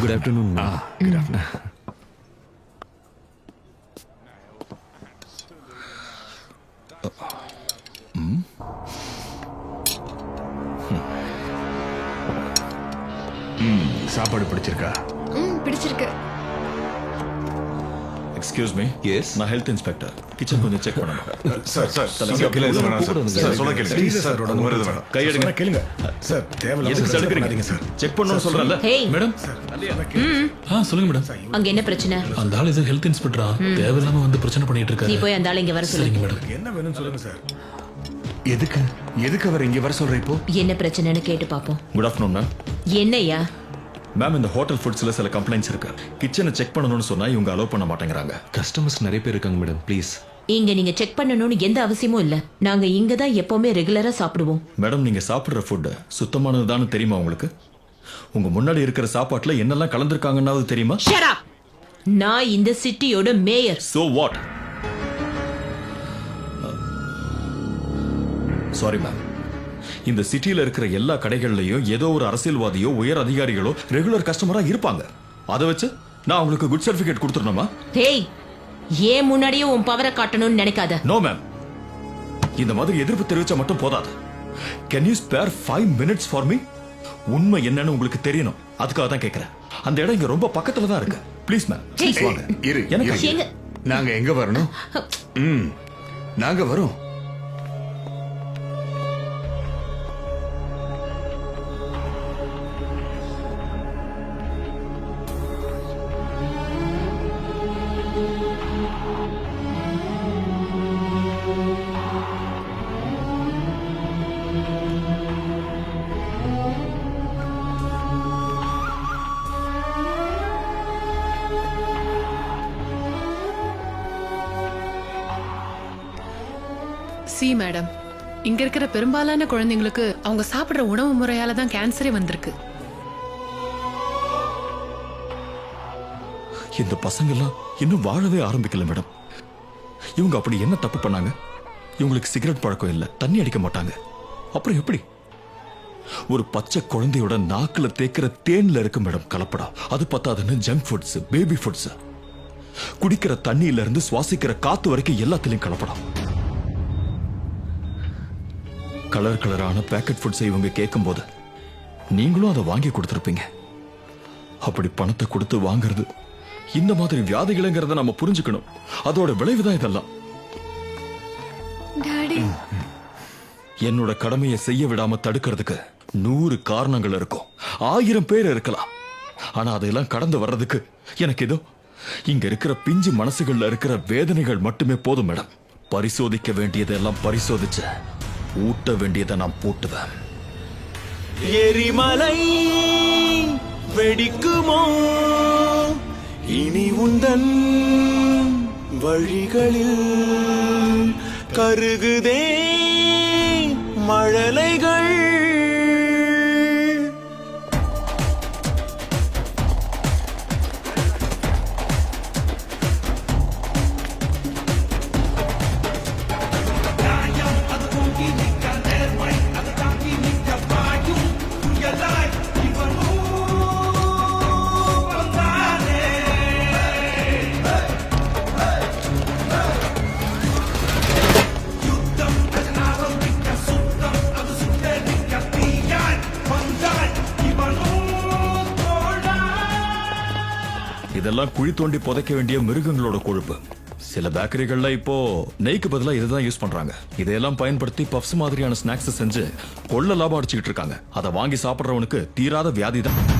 Good afternoon good afternoon சாப்பாடு பிடிச்சிருக்கா ம் பிடிச்சிருக்கு எக்ஸ்கியூஸ் மீ Yes? நான் ஹெல்த் இன்ஸ்பெக்டர் கிச்சன் கொஞ்சம் செக் பண்ணணும். சார் சார் சார் சொல்ல கேளுங்க. Please, சார் அந்த மாதிரி வேணாம் கை எடுங்க. கேளுங்க. சார் தேவையில்லாம எதுக்கு பண்ணாதீங்க சார் செக் பண்ணணும்னு சொல்றேன்ல. ஹேய் மேடம் ஆ சொல்லுங்க மேடம் அங்க என்ன பிரச்சனை? அந்த ஆள் இது ஹெல்த் இன்ஸ்பெக்டரா தேவையில்லாம வந்து பிரச்சனை பண்ணிட்டு நீ இருக்காரு போய் அந்த ஆளை இங்க வர சொல்லு. சரிங்க மேடம் என்ன வேணும்னு சொல்லுங்க சார் எதுக்கு? எதுக்கு அவர் இங்க வர சொல்ற இப்போ? என்ன பிரச்சனைன்னு கேட்டு பாப்போம். குட் ஆஃப்டர்நூன் மேம் என்னய்யா? மேம் இந்த ஹோட்டல் ஃபுட்ஸ்ல சில கம்ப்ளைண்ட்ஸ் இருக்கு. கிச்சனை செக் பண்ணணும்னு சொன்னா இவங்க அலோவ் பண்ண மாட்டேங்கிறாங்க. கஸ்டமர்ஸ் நிறைய பேர் இருக்காங்க மேடம் ப்ளீஸ் இங்க நீங்க செக் பண்ணணும்னு எந்த அவசியமும் இல்ல. நாங்க இங்க தான் எப்பவுமே ரெகுலரா சாப்பிடுவோம். மேடம் நீங்க சாப்பிடுற ஃபுட் சுத்தமானதுதான்னு தெரியுமா உங்களுக்கு? உங்க முன்னாடி இருக்கிற சாப்பாட்டுல என்னெல்லாம் கலந்துருக்காங்கன்னாவது தெரியுமா! நான் இந்த சிட்டியோட mayor so what sorry ma'am இந்த சிட்டில இருக்கிற எல்லா கடைகள்லயும் ஏதோ ஒரு அரசியல்வாதியோ உயர் அதிகாரிகளோ ரெகுலர் கஸ்டமரா இருப்பாங்க. அதை வச்சு நான் உங்களுக்கு குட் சர்டிபிகேட் கொடுத்துடணுமா? ஹேய் ஏன் முன்னாடியே உன் பவரை காட்டணும்னு நினைக்காத? நோ மேம் இந்த மாதிரி எதிர்ப்பு தெரிவிச்சா மட்டும் போதாது. Can you spare five minutes for me உண்மை என்னன்னு உங்களுக்கு தெரியணும். அதுக்காக தான் கேட்கறேன் அந்த இடம் இங்க ரொம்ப பக்கத்துல தான் இருக்கு. ப்ளீஸ் மேம் ப்ளீஸ் வாங்க. இரு எனக்கு. எங்க நாங்க எங்க வரணும்? ம் நாங்க வரோம். சி மேடம் இங்க இருக்கிற பெரும்பாலான குழந்தைங்களுக்கு அவங்க சாப்பிடுற உணவு முறையால தான் கேன்சரே வந்திருக்கு. இந்த பசங்கெல்லாம் இன்னும் வாழவே ஆரம்பிக்கல மேடம் இவங்க அப்படி என்ன தப்பு பண்ணாங்க? இவங்களுக்கு சிகரெட் பழக்கம் இல்ல தண்ணி அடிக்க மாட்டாங்க. அப்புறம் எப்படி? ஒரு பச்சை குழந்தையோட நாக்குல தேக்கிற தேன்ல இருக்கு மேடம் கலப்படம். அது பத்தாதுன்னு ஜங்க் ஃபுட்ஸ் பேபி ஃபுட்ஸ் குடிக்கிற தண்ணியில இருந்து சுவாசிக்கிற காத்து வரைக்கும் எல்லாத்துலயும் கலப்படம். கலர் கலரான பேக்கெட் ஃபுட்ஸை இவங்க கேட்கும்போது நீங்களும் அதை வாங்கி கொடுத்துருப்பீங்க. அப்படி பணத்தை கொடுத்து வாங்குறது இந்த மாதிரி வியாதிகளுங்கிறத நம்ம புரிஞ்சுக்கணும். அதோட விளைவுதான் இதெல்லாம். என்னோட கடமையை செய்ய விடாம தடுக்கிறதுக்கு நூறு காரணங்கள் இருக்கும். ஆயிரம் பேர் இருக்கலாம். ஆனா அதையெல்லாம் கடந்து வர்றதுக்கு எனக்கு ஏதோ இங்க இருக்கிற பிஞ்சு மனசுகள்ல இருக்கிற வேதனைகள் மட்டுமே போதும் மேடம். பரிசோதிக்க வேண்டியதெல்லாம் பரிசோதிச்சு ஊட்ட வேண்டியதை நான் பூட்டுவேன். எரிமலை வெடிக்குமோ? இனி உந்தன் வழிகளில் கருகுதே மழலைகள். இதெல்லாம் குழி தோண்டி புதைக்க வேண்டிய மிருகங்களோட கொழுப்பு. சில பேக்கரிகள்ல இப்போ நெய்க்கு பதிலா இதுதான் யூஸ் பண்றாங்க. இதையெல்லாம் பயன்படுத்தி பப்ஸ் மாதிரியான ஸ்நாக்ஸ் செஞ்சு கொள்ள லாபம் அடிச்சுக்கிட்டு இருக்காங்க. அதை வாங்கி சாப்பிடுறவனுக்கு தீராத வியாதி தான்